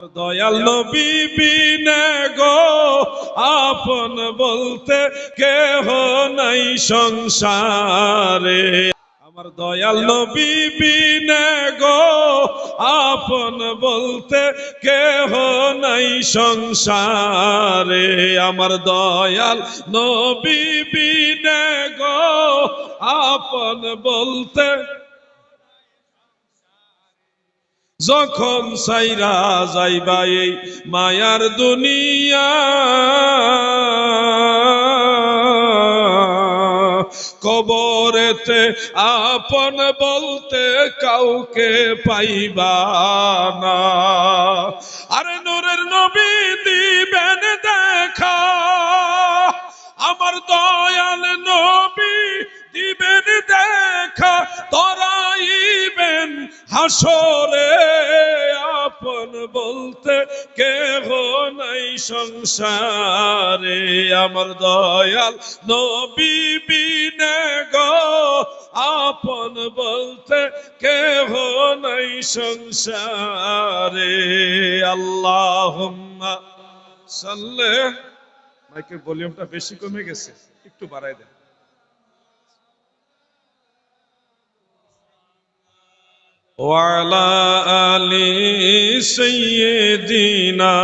দয়াল নবী গো, আপন বলতে কেহ নাই সংসারে। আমার দয়াল নবী গো, আপন বলতে কেহ নাই সংসারে। আমার দয়াল নবী গো, আপন বলতে যখন সাইরা যাইবা এই মায়ার দুনিয়া, কবরেতে আপন বলতে কাউকে পাইবা না। আরে নূরের নবী দিবেন হাসরে আপন বলতে কেহ নাই সংসারে। আমার দয়াল নবী গো, আপন বলতে কেহ নাই সংসারে। আল্লাহ সাল্লে। মাইকের ভলিউমটা বেশি কমে গেছে, একটু বাড়াই দেন। وعلى آل سيدنا